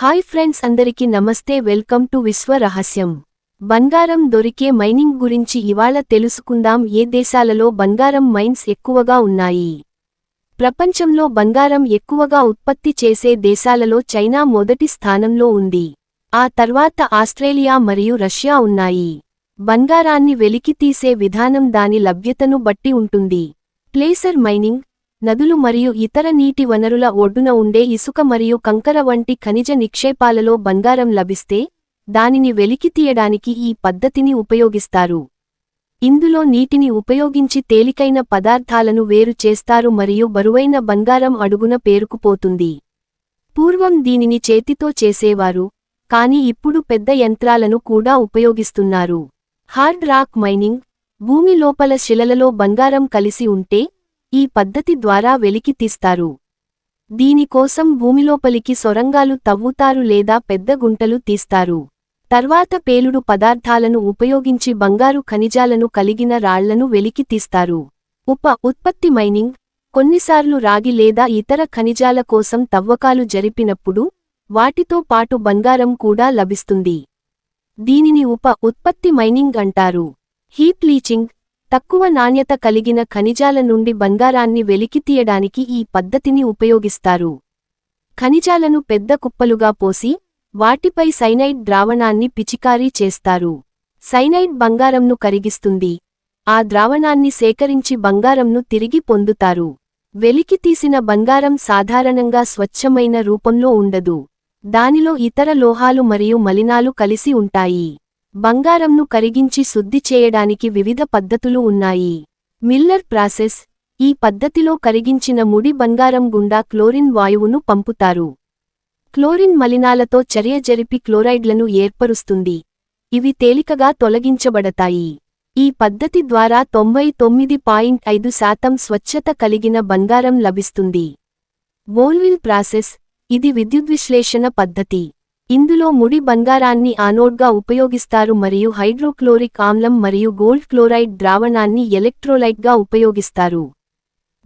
Hi friends అందరికి నమస్తే welcome to విశ్వ రహస్యం. బంగారం దొరికే మైనింగ్ గురించి ఇవాళ తెలుసుకుందాం. ఏ దేశాలలో బంగారం మైన్స్ ఎక్కువగా ఉన్నాయి? ప్రపంచంలో బంగారం ఎక్కువగా ఉత్పత్తి చేసే దేశాలలో చైనా మొదటి స్థానంలో ఉంది. ఆ తర్వాత ఆస్ట్రేలియా మరియు రష్యా ఉన్నాయి. బంగారాన్ని వెలికితీసే విధానం దాని లభ్యతను బట్టి ఉంటుంది. ప్లేసర్ మైనింగ్ నదులు మరియు ఇతర నీటి వనరుల ఒడ్డున ఉండే ఇసుక మరియు కంకర వంటి ఖనిజ నిక్షేపాలలో బంగారం లభిస్తే దానిని వెలికితీయడానికి ఈ పద్ధతిని ఉపయోగిస్తారు. ఇందులో నీటిని ఉపయోగించి తేలికైన పదార్థాలను వేరు చేస్తారు మరియు బరువైన బంగారం అడుగున పేరుకుపోతుంది. పూర్వం దీనిని చేతితో చేసేవారు కాని ఇప్పుడు పెద్ద యంత్రాలను కూడా ఉపయోగిస్తున్నారు. హార్డ్ రాక్ మైనింగ్ భూమి లోపల శిలలలో బంగారం కలిసి ఉంటే ఈ పద్ధతి ద్వారా వెలికి తీస్తారు. దీనికోసం భూమిలోపలికి సొరంగాలు తవ్వుతారు లేదా పెద్ద గుంటలు తీస్తారు. తర్వాత పేలుడు పదార్థాలను ఉపయోగించి బంగారు ఖనిజాలను కలిగిన రాళ్ళను వెలికి తీస్తారు. ఉప ఉత్పత్తి మైనింగ్. కొన్నిసార్లు రాగి లేదా ఇతర ఖనిజాల కోసం తవ్వకాలు జరిపినప్పుడు వాటితో పాటు బంగారం కూడా లభిస్తుంది. దీనిని ఉప ఉత్పత్తి మైనింగ్ అంటారు. Heat leaching. తక్కువ నాణ్యత కలిగిన ఖనిజాల నుండి బంగారాన్ని వెలికితీయడానికి ఈ పద్ధతిని ఉపయోగిస్తారు. ఖనిజాలను పెద్ద కుప్పలుగా పోసి వాటిపై సైనైడ్ ద్రావణాన్ని పిచికారీ చేస్తారు. సైనైడ్ బంగారంను కరిగిస్తుంది. ఆ ద్రావణాన్ని సేకరించి బంగారంను తిరిగి పొందుతారు. వెలికితీసిన బంగారం సాధారణంగా స్వచ్ఛమైన రూపంలో ఉండదు. దానిలో ఇతర లోహాలు మరియు మలినాలు కలిసి ఉంటాయి. బంగారంను కరిగించి శుద్ధి చేయడానికి వివిధ పద్ధతులు ఉన్నాయి. మిల్లర్ ప్రాసెస్ ఈ పద్ధతిలో కరిగించిన ముడి బంగారం గుండా క్లోరిన్ వాయువును పంపుతారు. క్లోరిన్ మలినాలతో చర్య జరిపి క్లోరైడ్లను ఏర్పరుస్తుంది. ఇవి తేలికగా తొలగించబడతాయి. ఈ పద్ధతి ద్వారా తొంభై తొమ్మిది పాయింట్ ఐదు శాతం స్వచ్ఛత కలిగిన బంగారం లభిస్తుంది. బోల్విల్ ప్రాసెస్ ఇది విద్యుద్విశ్లేషణ పద్ధతి. ఇందులో ముడి బంగారాన్ని ఆనోడ్గా ఉపయోగిస్తారు మరియు హైడ్రోక్లోరిక్ ఆమ్లం మరియు గోల్డ్ క్లోరైడ్ ద్రావణాన్ని ఎలక్ట్రోలైట్గా ఉపయోగిస్తారు.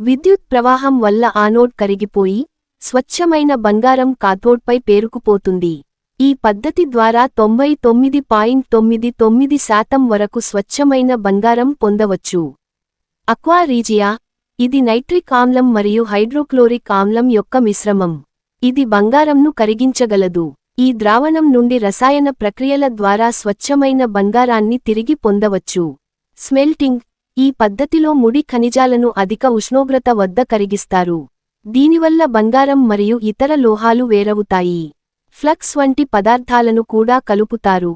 విద్యుత్ ప్రవాహం వల్ల ఆనోడ్ కరిగిపోయి స్వచ్ఛమైన బంగారం కాథోడ్పై పేరుకుపోతుంది. ఈ పద్ధతి ద్వారా తొంభై తొమ్మిది పాయింట్ తొమ్మిది తొమ్మిది శాతం వరకు స్వచ్ఛమైన బంగారం పొందవచ్చు. అక్వారీజియా ఇది నైట్రిక్ ఆమ్లం మరియు హైడ్రోక్లోరిక్ ఆమ్లం యొక్క మిశ్రమం. ఇది బంగారంను కరిగించగలదు. ఈ ద్రావణం నుండి రసాయన ప్రక్రియల ద్వారా స్వచ్ఛమైన బంగారాన్ని తిరిగి పొందవచ్చు. స్మెల్టింగ్ ఈ పద్ధతిలో ముడి ఖనిజాలను అధిక ఉష్ణోగ్రత వద్ద కరిగిస్తారు. దీనివల్ల బంగారం మరియు ఇతర లోహాలు వేరవుతాయి. ఫ్లక్స్ వంటి పదార్థాలను కూడా కలుపుతారు.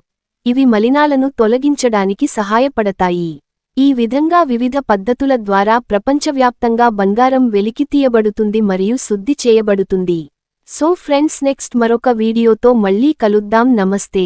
ఇవి మలినాలను తొలగించడానికి సహాయపడతాయి. ఈ విధంగా వివిధ పద్ధతుల ద్వారా ప్రపంచవ్యాప్తంగా బంగారం వెలికితీయబడుతుంది మరియు శుద్ధి చేయబడుతుంది. సో ఫ్రెండ్స్ నెక్స్ట్ మరొక వీడియోతో మళ్ళీ కలుద్దాం. నమస్తే.